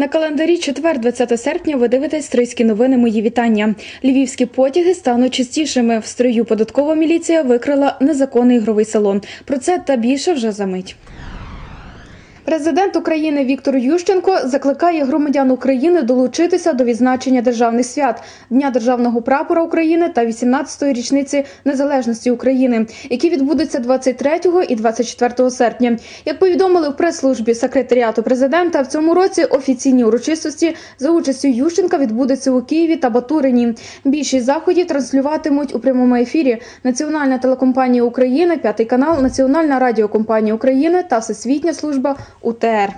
На календарі четвер, 20 серпня, ви дивитесь стрийські новини. Мої вітання. Львівські потяги стануть частішими. В стрию податкова міліція викрила незаконний ігровий салон. Про це та більше вже за мить. Президент України Віктор Ющенко закликає громадян України долучитися до відзначення державних свят Дня державного прапора України та 18-ї річниці незалежності України, які відбудуться 23 і 24 серпня. Як повідомили в прес-службі секретаріату президента, в цьому році офіційні урочистості за участю Ющенка відбудуться у Києві та Батурині. Більшість заходів транслюватимуть у прямому ефірі Національна телекомпанія України, п'ятий канал, Національна радіокомпанія України та Всесвітня служба УТР.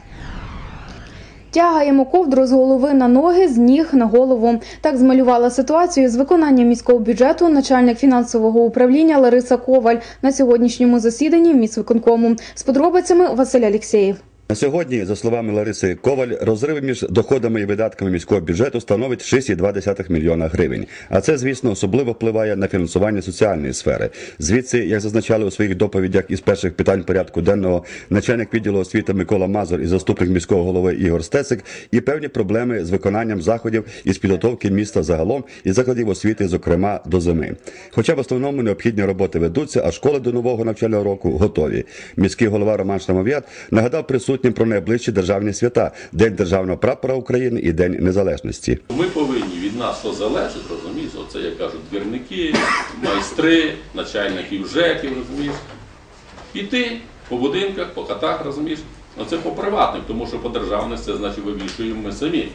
Тягаємо ковдру з голови на ноги, з ніг на голову. Так змалювала ситуацію з виконанням міського бюджету начальник фінансового управління Лариса Коваль на сьогоднішньому засіданні міськвиконкому. З подробицями Василь Алєксєєв. На сьогодні, за словами Лариси Коваль, розриви між доходами і видатками міського бюджету становить 6,2 мільйона гривень. А це, звісно, особливо впливає на фінансування соціальної сфери. Звідси, як зазначали у своїх доповідях із перших питань порядку денного, начальник відділу освіти Микола Мазур і заступник міського голови Ігор Стесик, і певні проблеми з виконанням заходів із підготовки міста загалом і закладів освіти, зокрема до зими. Хоча в основному необхідні роботи ведуться, а школи до нового навчального року готові. Міський голова Роман Шрамов'ят нагадав присутнім про найближчі державні свята День державного прапора України і День Незалежності. Ми повинні від нас що залежить, розумієш, оце як кажуть двірники, майстри, начальники ЖЕКів, розумієш, піти по будинках, по хатах, розумієш. Ну це по приватним, тому що по державних це значить вивішуємо ми самі,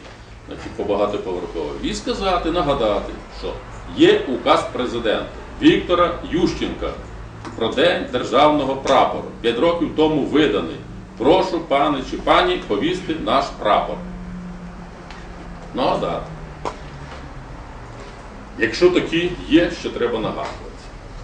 значить по багатоповерхових. І сказати, нагадати, що є указ президента Віктора Ющенка про День державного прапору. П'ять років тому виданий. Прошу, пане чи пані, повісти наш прапор. Нагадати. Якщо такі є, що треба нагадувати.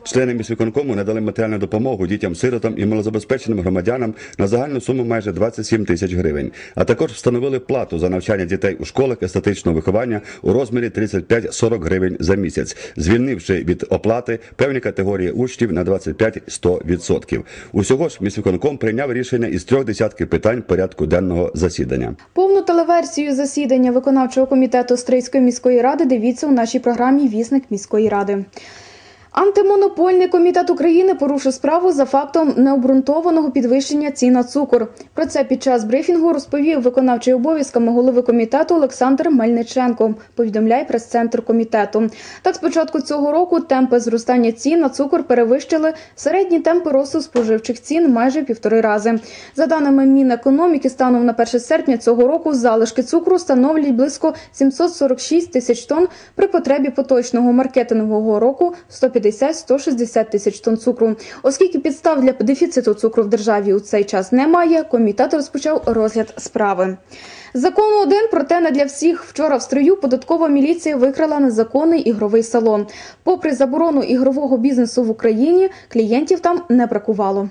Члени міськвиконкому надали матеріальну допомогу дітям-сиротам і малозабезпеченим громадянам на загальну суму майже 27 тисяч гривень. А також встановили плату за навчання дітей у школах естетичного виховання у розмірі 35-40 гривень за місяць, звільнивши від оплати певні категорії учнів на 25-100%. Усього ж міськвиконком прийняв рішення із трьох десятків питань порядку денного засідання. Повну телеверсію засідання виконавчого комітету Стрийської міської ради дивіться у нашій програмі Вісник міської ради. Антимонопольний комітет України порушив справу за фактом необґрунтованого підвищення цін на цукор. Про це під час брифінгу розповів виконавчий обов'язками голови комітету Олександр Мельниченко. Повідомляє прес-центр комітету. Так, з початку цього року темпи зростання цін на цукор перевищили середні темпи росту споживчих цін майже півтори рази. За даними Мінекономіки, станом на 1 серпня цього року залишки цукру становлять близько 746 тисяч тонн при потребі поточного маркетингового року 150 150-160 тисяч тонн цукру. Оскільки підстав для дефіциту цукру в державі у цей час немає, комітет розпочав розгляд справи. Закон один, проте не для всіх. Вчора в строю податкова міліція викрала незаконний ігровий салон. Попри заборону ігрового бізнесу в Україні, клієнтів там не бракувало.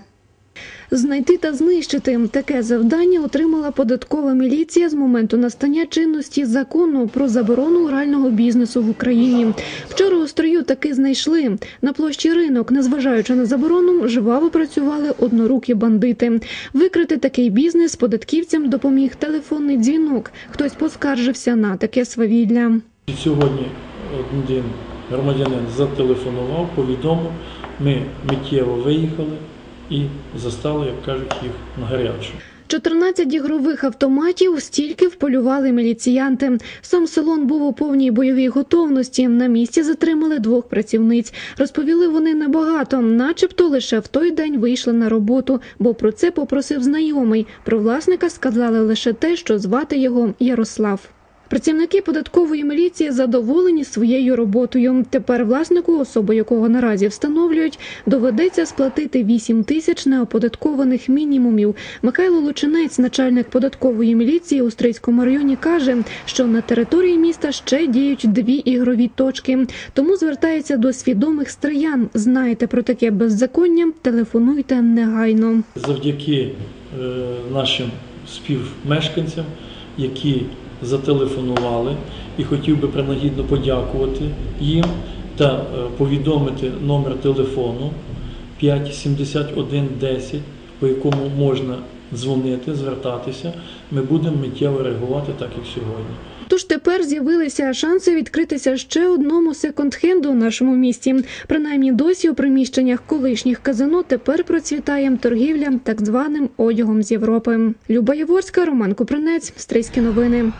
Знайти та знищити таке завдання отримала податкова міліція з моменту настання чинності закону про заборону грального бізнесу в Україні. Вчора у строю таки знайшли на площі ринок, незважаючи на заборону, жваво працювали однорукі бандити. Викрити такий бізнес податківцям допоміг телефонний дзвінок. Хтось поскаржився на таке свавілля. Сьогодні один громадянин зателефонував, повідомив. Ми миттєво виїхали і застали, як кажуть, їх на гарячу. 14 ігрових автоматів стільки вполювали міліціянти. Сам салон був у повній бойовій готовності. На місці затримали двох працівниць. Розповіли вони небагато, начебто лише в той день вийшли на роботу, бо про це попросив знайомий. Про власника сказали лише те, що звати його Ярослав. Працівники податкової міліції задоволені своєю роботою. Тепер власнику, особу якого наразі встановлюють, доведеться сплатити 8 тисяч неоподаткованих мінімумів. Михайло Лучинець, начальник податкової міліції у Стрийському районі, каже, що на території міста ще діють дві ігрові точки. Тому звертається до свідомих стриян. Знаєте про таке беззаконня? Телефонуйте негайно. Завдяки е, нашим співмешканцям, які зателефонували і хотів би принагідно подякувати їм та е, повідомити номер телефону 57110, по якому можна дзвонити, звертатися. Ми будемо миттєво реагувати так, як сьогодні. Тож тепер з'явилися шанси відкритися ще одному секонд-хенду у нашому місті. Принаймні досі у приміщеннях колишніх казино тепер процвітає торгівля так званим одягом з Європи. Люба Яворська, Роман Купринець, Стрийські новини.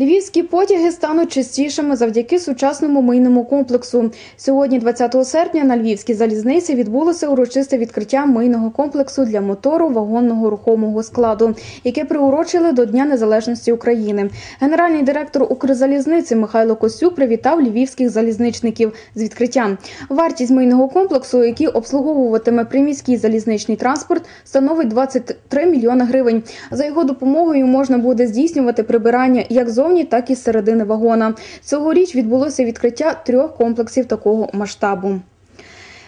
Львівські потяги стануть частішими завдяки сучасному мийному комплексу. Сьогодні, 20 серпня, на Львівській залізниці відбулося урочисте відкриття мийного комплексу для мотору вагонного рухомого складу, яке приурочили до Дня Незалежності України. Генеральний директор Укрзалізниці Михайло Косюк привітав львівських залізничників з відкриттям. Вартість мийного комплексу, який обслуговуватиме приміський залізничний транспорт, становить 23 мільйони гривень. За його допомогою можна буде здійснювати прибирання як зовні, так і з середини вагона. Цьогоріч відбулося відкриття трьох комплексів такого масштабу.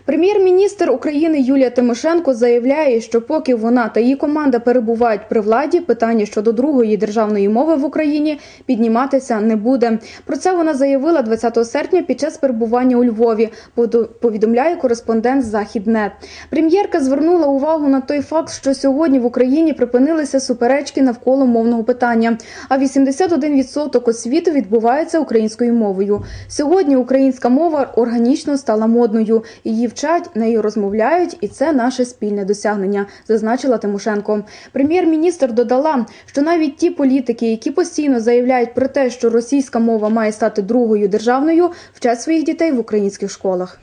Прем'єр-міністр України Юлія Тимошенко заявляє, що поки вона та її команда перебувають при владі, питання щодо другої державної мови в Україні підніматися не буде. Про це вона заявила 20 серпня під час перебування у Львові. Повідомляє кореспондент Західнет. Прем'єрка звернула увагу на той факт, що сьогодні в Україні припинилися суперечки навколо мовного питання. А 81% освіти відбувається українською мовою. Сьогодні українська мова органічно стала модною. Її вчать, нею розмовляють, і це наше спільне досягнення, зазначила Тимошенко. Прем'єр-міністр додала, що навіть ті політики, які постійно заявляють про те, що російська мова має стати другою державною, вчать своїх дітей в українських школах.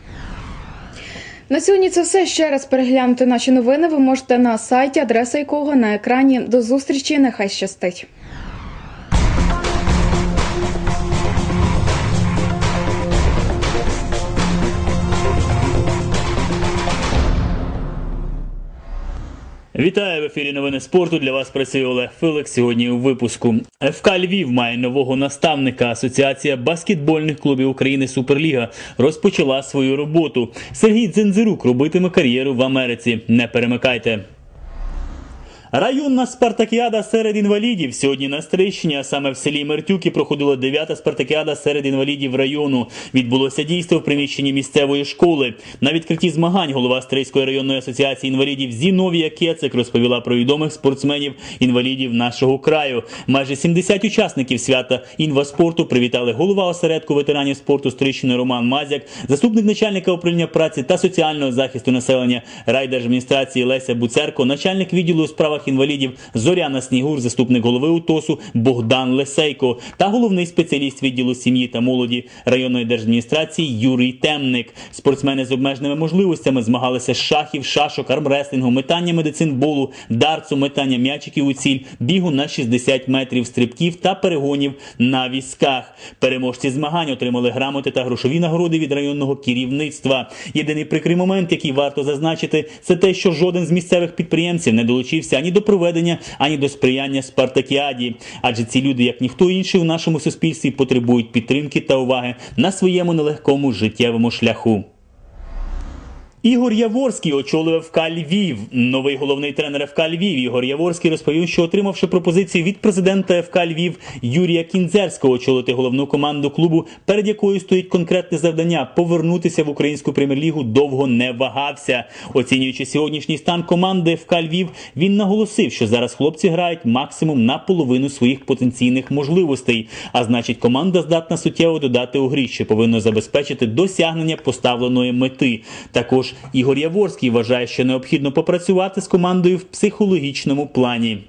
На сьогодні це все. Ще раз переглянути наші новини. Ви можете на сайті, адреса якого на екрані. До зустрічі. Нехай щастить. Вітаю в ефірі новини спорту. Для вас працює Олег Филик. Сьогодні у випуску ФК Львів має нового наставника. Асоціація баскетбольних клубів України Суперліга розпочала свою роботу. Сергій Дзензирук робитиме кар'єру в Америці. Не перемикайте. Районна спартакіада серед інвалідів сьогодні на Стрищині, а саме в селі Мертюки, проходила дев'ята спартакіада серед інвалідів району. Відбулося дійство в приміщенні місцевої школи. На відкритті змагань голова Стрийської районної асоціації інвалідів Зіновія Кецик розповіла про відомих спортсменів інвалідів нашого краю. Майже 70 учасників свята інваспорту привітали голова осередку ветеранів спорту Стрищини Роман Мазяк, заступник начальника управління праці та соціального захисту населення райдержадміністрації Леся Буцерко, начальник відділу у справах інвалідів Зоряна Снігур, заступник голови УТОСу Богдан Лесейко та головний спеціаліст відділу сім'ї та молоді районної держадміністрації Юрій Темник. Спортсмени з обмеженими можливостями змагалися з шахів, шашок, армреслінгу, метання медицинболу, дартсу, метання м'ячиків у ціль, бігу на 60 метрів стрибків та перегонів на візках. Переможці змагань отримали грамоти та грошові нагороди від районного керівництва. Єдиний прикрий момент, який варто зазначити, це те, що жоден з місцевих підприємців не долучився ані до проведення, ані до сприяння спартакіаді. Адже ці люди, як ніхто інший у нашому суспільстві, потребують підтримки та уваги на своєму нелегкому життєвому шляху. Ігор Яворський очолив ФК Львів. Новий головний тренер ФК Львів Ігор Яворський розповів, що отримавши пропозицію від президента ФК Львів Юрія Кінзерського очолити головну команду клубу, перед якою стоїть конкретне завдання повернутися в українську прем'єр-лігу, довго не вагався. Оцінюючи сьогоднішній стан команди ФК Львів, він наголосив, що зараз хлопці грають максимум на половину своїх потенційних можливостей. А значить, команда здатна суттєво додати у грі, що повинно забезпечити досягнення поставленої мети. Також Ігор Яворський вважає, що необхідно попрацювати з командою в психологічному плані.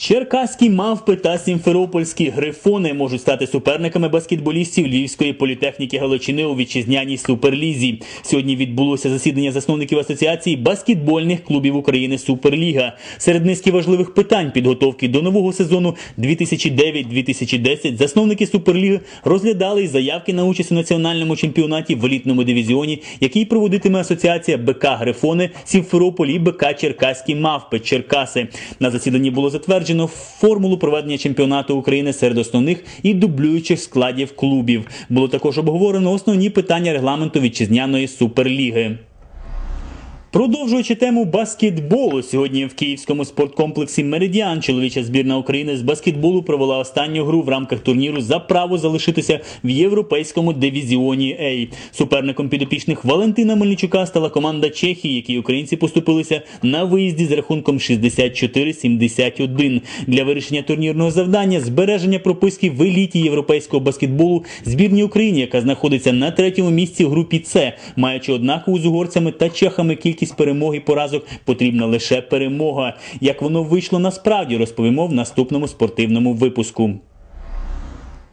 Черкаські мавпи та сімферопольські грифони можуть стати суперниками баскетболістів Львівської політехніки Галичини у вітчизняній суперлізі. Сьогодні відбулося засідання засновників асоціації баскетбольних клубів України Суперліга. Серед низки важливих питань підготовки до нового сезону 2009-2010 засновники Суперліги розглядали й заявки на участь у національному чемпіонаті в елітному дивізіоні, який проводитиме асоціація БК Грифони, Сімферополь і БК Черкаські мавпи Черкаси. На засіданні було затверджено формулу проведення чемпіонату України серед основних і дублюючих складів клубів. Було також обговорено основні питання регламенту вітчизняної суперліги. Продовжуючи тему баскетболу, сьогодні в київському спорткомплексі Меридіан чоловіча збірна України з баскетболу провела останню гру в рамках турніру за право залишитися в європейському дивізіоні А. Суперником підопічних Валентина Мельничука стала команда Чехії, якій українці поступилися на виїзді з рахунком 64-71. Для вирішення турнірного завдання збереження прописки в еліті європейського баскетболу збірній Україні, яка знаходиться на третьому місці в групі С, маючи однакову з угорцями та чехами кількість перемог і поразок, потрібна лише перемога. Як воно вийшло насправді, розповімо в наступному спортивному випуску.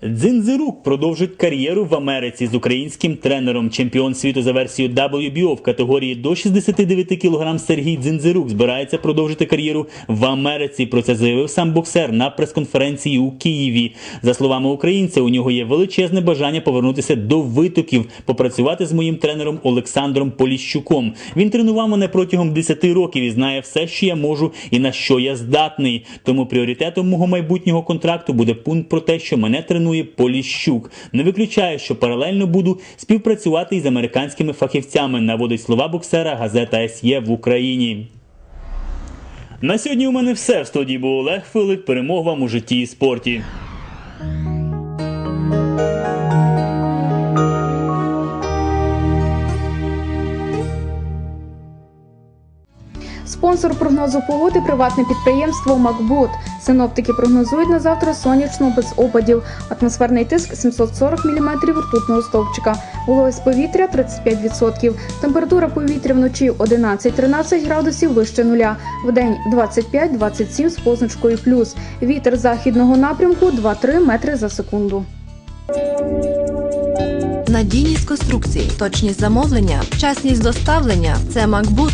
Дзинзирук продовжить кар'єру в Америці з українським тренером. Чемпіон світу за версією WBO в категорії до 69 кг Сергій Дзинзирук збирається продовжити кар'єру в Америці. Про це заявив сам боксер на прес-конференції у Києві. За словами українця, у нього є величезне бажання повернутися до витоків, попрацювати з моїм тренером Олександром Поліщуком. Він тренував мене протягом 10 років і знає все, що я можу і на що я здатний. Тому пріоритетом мого майбутнього контракту буде пункт про те, що мене тренує Поліщук. Не виключає, що паралельно буду співпрацювати із американськими фахівцями. Наводить слова боксера газета СЄ в Україні. На сьогодні у мене все. В студії був Олег Филик. Перемог вам у житті і спорті. Спонсор прогнозу погоди приватне підприємство Макбот. Синоптики прогнозують на завтра сонячно без опадів. Атмосферний тиск 740 мм ртутного стовпчика. Вологість повітря 35%. Температура повітря вночі 11-13 градусів вище нуля. Вдень 25-27 з позначкою плюс. Вітер західного напрямку 2-3 метри за секунду. Надійність конструкцій, точність замовлення, вчасність доставлення це Макбут,